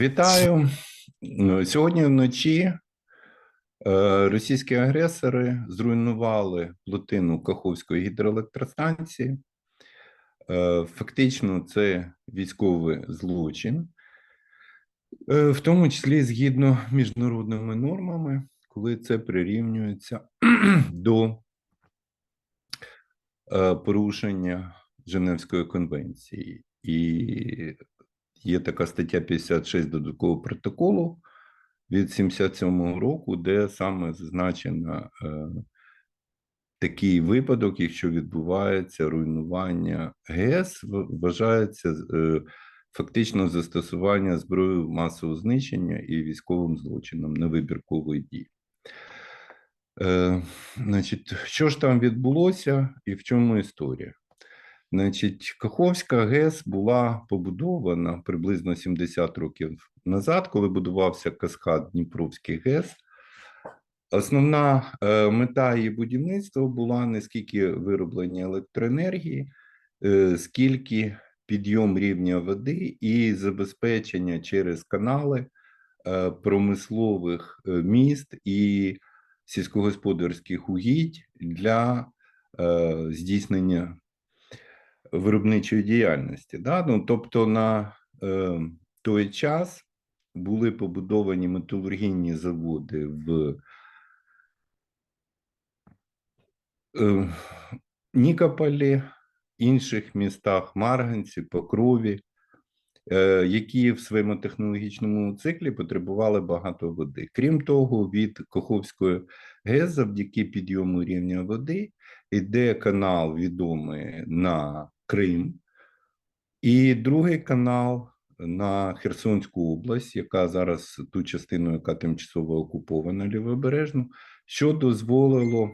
Вітаю. Ну, Сьогодні вночі е, російські агресори зруйнували плотину Каховської гідроелектростанції. Е, Фактично, це військовий злочин, е, в тому числі згідно міжнародними нормами, коли це прирівнюється до порушення Женевської конвенції. І є така стаття 56 додаткового протоколу від 77-го року, де саме зазначено е, такий випадок, якщо відбувається руйнування ГЕС, вважається е, фактично застосування зброї масового знищення і військовим злочином невибіркової дії. Е, значить, що ж там відбулося і в чому історія? Значить, Каховська ГЕС була побудована приблизно 70 років назад, коли будувався каскад Дніпровський ГЕС. Основна е, мета її будівництва була не скільки вироблення електроенергії, е, скільки підйом рівня води і забезпечення через канали е, промислових міст і сільськогосподарських угідь для здійснення виробничої діяльності. Да? Ну, тобто на е, той час були побудовані металургійні заводи в е, Нікополі, інших містах Марганці, Покрові, е, які в своєму технологічному циклі потребували багато води. Крім того, від Каховської ГЕС завдяки підйому рівня води йде канал відомий на Крим, і другий канал на Херсонську область, яка зараз ту частину, яка тимчасово окупована лівобережну, що дозволило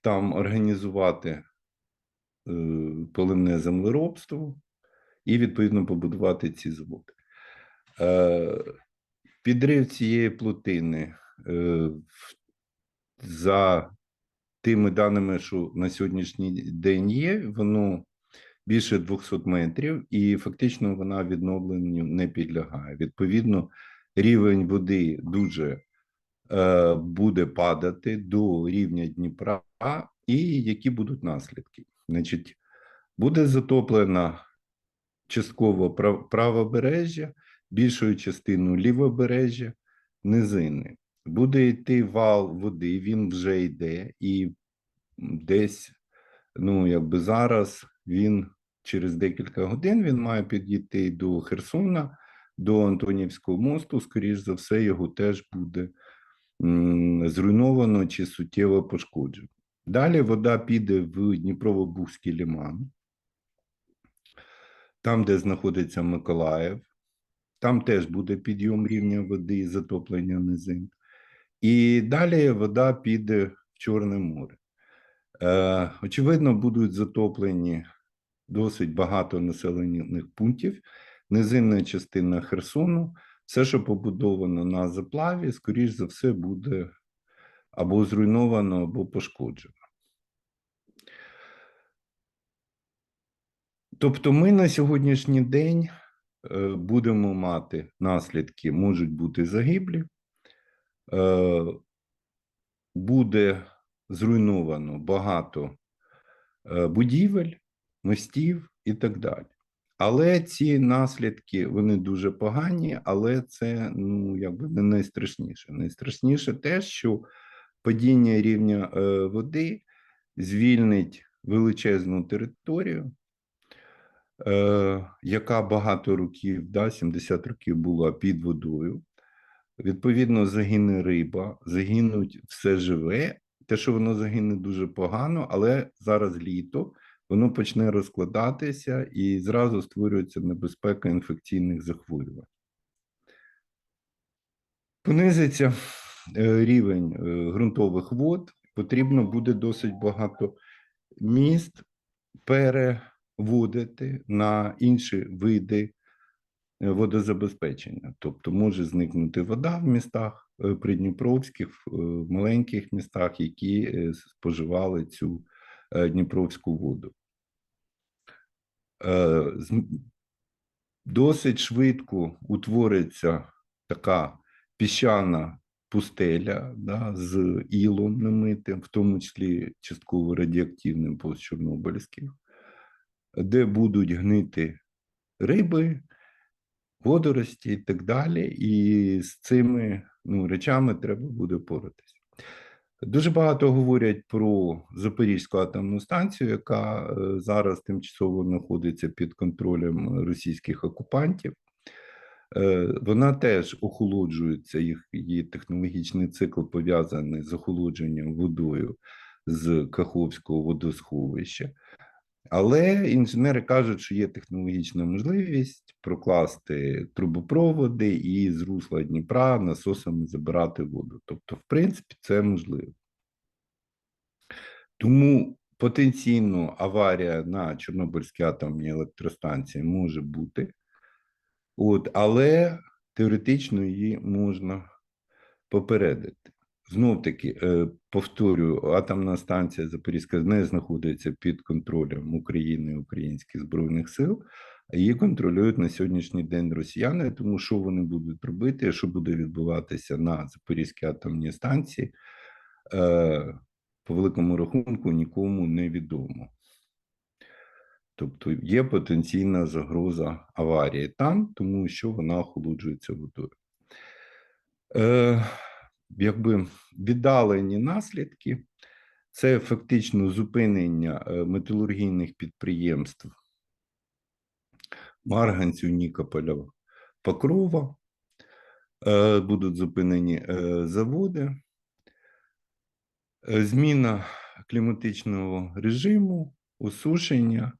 там організувати е, поливне землеробство і відповідно побудувати ці заводи. Е, Підрив цієї плотини е, за тими даними, що на сьогоднішній день є, воно більше 200 метрів, і фактично вона відновленню не підлягає. Відповідно, рівень води дуже е, буде падати до рівня Дніпра, і які будуть наслідки? Значить, буде затоплена частково правобережжя, більшою частиною лівобережжя, низини. Буде йти вал води, він вже йде, і десь, ну, якби зараз він через декілька годин він має підійти до Херсона, до Антонівського мосту. Скоріш за все, його теж буде зруйновано чи суттєво пошкоджено. Далі вода піде в Дніпрово-Бузький ліман, там, де знаходиться Миколаїв, там теж буде підйом рівня води і затоплення низин. І далі вода піде в Чорне море. Е, очевидно, будуть затоплені досить багато населених пунктів, низинна частина Херсону. Все, що побудовано на заплаві, скоріш за все, буде або зруйновано, або пошкоджено. Тобто, ми на сьогоднішній день е, будемо мати наслідки, можуть бути загиблі, буде зруйновано багато е, будівель, мостів і так далі. Але ці наслідки вони дуже погані, але це ну якби не найстрашніше. Найстрашніше те, що падіння рівня е, води звільнить величезну територію, е, яка багато років, да, 70 років була під водою. Відповідно, загине риба, загинуть все живе. Те, що воно загине дуже погано, але зараз літо, воно почне розкладатися і зразу створюється небезпека інфекційних захворювань. Понизиться е, рівень е, ґрунтових вод, потрібно буде досить багато міст переводити на інші види водозабезпечення. Тобто може зникнути вода в містах е, придніпровських, в е, маленьких містах, які е, споживали цю е, дніпровську воду. Е, досить швидко утвориться така піщана пустеля да, з ілом немитим, в тому числі частково радіоактивним постчорнобильським, де будуть гнити риби, водорості і так далі. І з цими ну, речами треба буде поратися. Дуже багато говорять про Запорізьку атомну станцію, яка е, зараз тимчасово знаходиться під контролем російських окупантів. Е, Вона теж охолоджується, їх її технологічний цикл пов'язаний з охолодженням водою з Каховського водосховища. Але інженери кажуть, що є технологічна можливість прокласти трубопроводи і з русла Дніпра насосами забирати воду. Тобто, в принципі, це можливо. Тому потенційно аварія на Чорнобильській атомній електростанції може бути, от, але теоретично її можна попередити. Знов таки, е, повторюю, атомна станція Запорізька не знаходиться під контролем України і українських збройних сил, її контролюють на сьогоднішній день росіяни. Тому що вони будуть робити, що буде відбуватися на Запорізькій атомній станції, е, по великому рахунку нікому не відомо. Тобто є потенційна загроза аварії там, тому що вона охолоджується водою. Якби віддалені наслідки, це фактично зупинення е, металургійних підприємств. Марганцю, Нікополя, Покрова, е, будуть зупинені е, заводи, зміна кліматичного режиму, осушення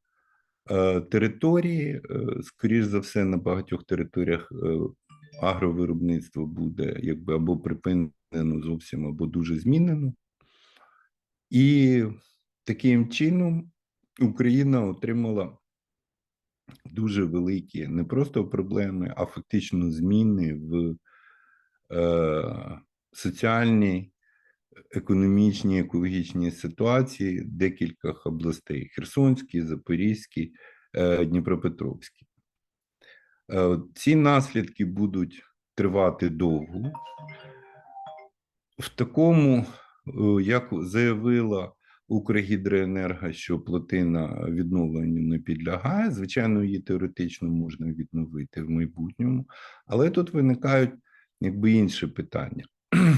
території, скоріш за все, на багатьох територіях агровиробництво буде якби або припинено зовсім, або дуже змінено. І таким чином Україна отримала дуже великі не просто проблеми, а фактично зміни в е, соціальній, економічній, екологічній ситуації декількох областей: Херсонській, Запорізькій, е, Дніпропетровській. Е, Ці наслідки будуть тривати довго. В такому, е, як заявила Укргідроенерго, що плотина відновленню не підлягає. Звичайно, її теоретично можна відновити в майбутньому, але тут виникають якби інші питання.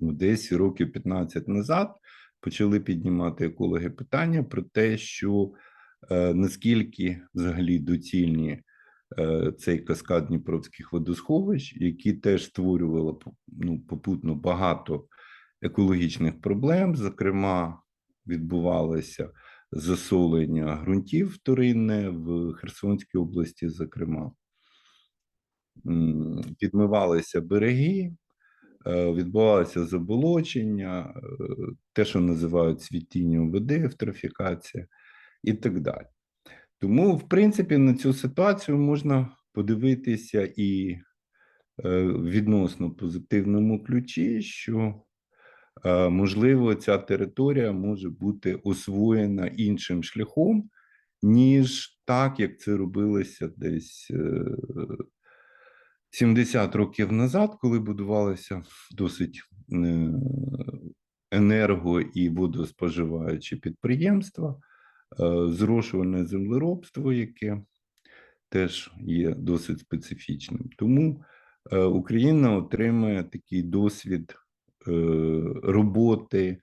Ну, Десь років 15 назад почали піднімати екологи питання про те, що е, наскільки взагалі доцільні цей каскад Дніпровських водосховищ, які теж створювали ну, попутно багато екологічних проблем. Зокрема, відбувалося засолення ґрунтів вторинне в Херсонській області, зокрема, підмивалися береги, е, відбувалося заболочення, е, те, що називають цвітінням води, евтрофікація і так далі. Тому, в принципі, на цю ситуацію можна подивитися і е, в відносно позитивному ключі, що е, можливо ця територія може бути освоєна іншим шляхом, ніж так, як це робилося десь е, 70 років назад, коли будувалися досить е, енерго і водоспоживаючі підприємства, е, зрошувальне землеробство, яке теж є досить специфічним. Тому е, Україна отримує такий досвід е, роботи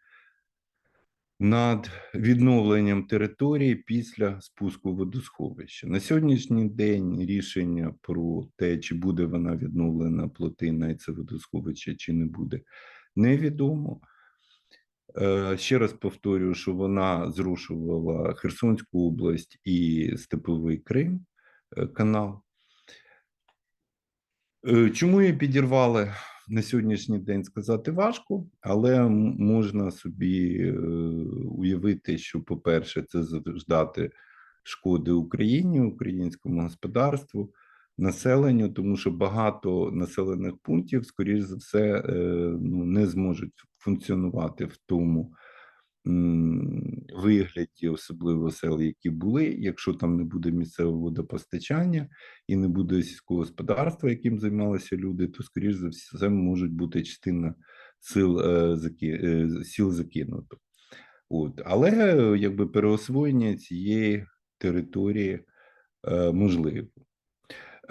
над відновленням території після спуску водосховища. На сьогоднішній день рішення про те, чи буде вона відновлена плотина і це водосховище, чи не буде, невідомо. Е, Ще раз повторюю, що вона зрушувала Херсонську область і Степовий Крим е, канал. Е, Чому її підірвали на сьогоднішній день сказати важко, але можна собі уявити, що, по-перше, це завждати шкоди Україні, українському господарству, населенню, тому що багато населених пунктів, скоріш за все, е, ну, не зможуть функціонувати в тому вигляді, особливо сел, які були. Якщо там не буде місцевого водопостачання і не буде сільського господарства, яким займалися люди, то скоріш за все можуть бути частина сил е, е, сіл закинуто. От, але якби переосвоєння цієї території е, можливо.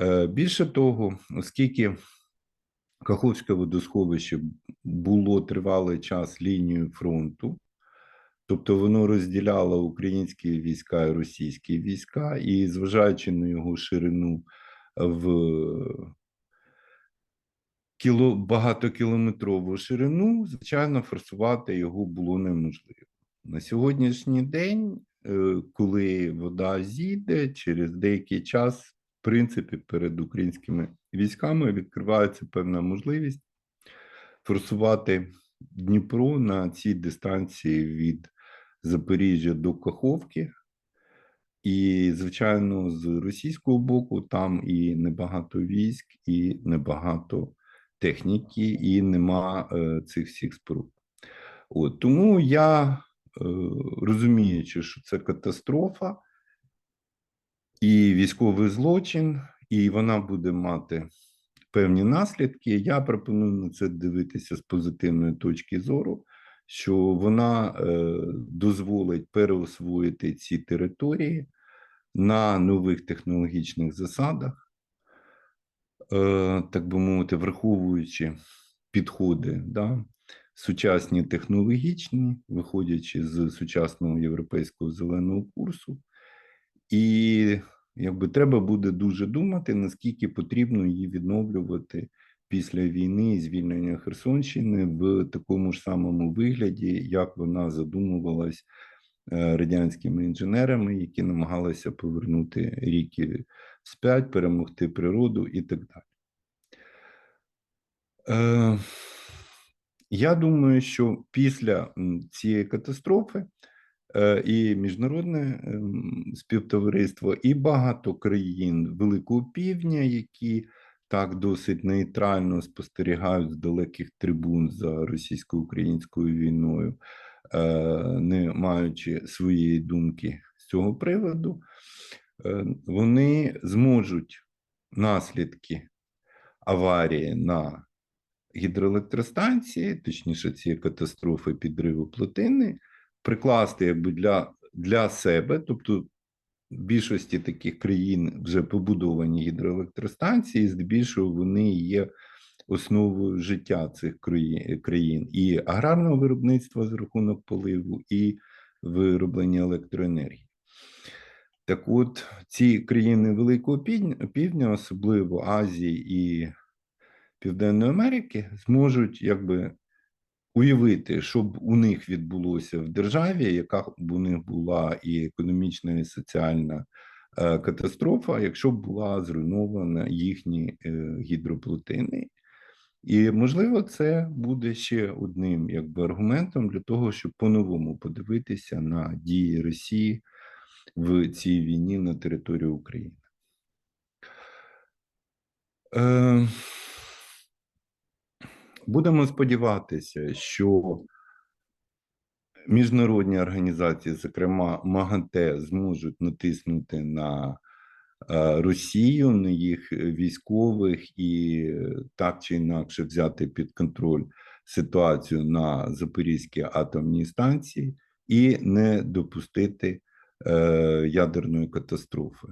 Е, більше того, оскільки Каховське водосховище було тривалий час лінією фронту, тобто воно розділяло українські війська і російські війська, і зважаючи на його ширину в кіло, багатокілометрову ширину, звичайно, форсувати його було неможливо. На сьогоднішній день, е, коли вода зійде, через деякий час, принципі, перед українськими військами відкривається певна можливість форсувати Дніпро на цій дистанції від Запоріжжя до Каховки. І, звичайно, з російського боку там і небагато військ, і небагато техніки, і нема е, цих всіх споруд. От, тому я, е, розуміючи, що це катастрофа і військовий злочин, і вона буде мати певні наслідки, я пропоную на це дивитися з позитивної точки зору, що вона е, дозволить переосвоїти ці території на нових технологічних засадах, е, так би мовити, враховуючи підходи, да, сучасні технологічні, виходячи з сучасного європейського зеленого курсу, і якби треба буде дуже думати, наскільки потрібно її відновлювати після війни і звільнення Херсонщини в такому ж самому вигляді, як вона задумувалась е, радянськими інженерами, які намагалися повернути ріки вспять, перемогти природу і так далі. Е, Я думаю, що після цієї катастрофи і міжнародне ем, співтовариство, і багато країн Великого Півдня, які так досить нейтрально спостерігають з далеких трибун за російсько-українською війною, е, не маючи своєї думки з цього приводу, е, вони зможуть наслідки аварії на гідроелектростанції, точніше, цієї катастрофи підриву плотини, прикласти якби для, для себе, тобто в більшості таких країн вже побудовані гідроелектростанції, здебільшого вони є основою життя цих країн і аграрного виробництва за рахунок поливу, і вироблення електроенергії. Так от, ці країни Великого Півдня, особливо Азії і Південної Америки, зможуть якби уявити, що б у них відбулося в державі, яка б у них була і економічна, і соціальна е, катастрофа, якщо б була зруйнована їхні е, гідроплотини. І, можливо, це буде ще одним якби, аргументом для того, щоб по-новому подивитися на дії Росії в цій війні на території України. Е, Будемо сподіватися, що міжнародні організації, зокрема МАГАТЕ, зможуть натиснути на е, Росію, на їх військових і так чи інакше взяти під контроль ситуацію на Запорізькій атомній станції і не допустити е, ядерної катастрофи.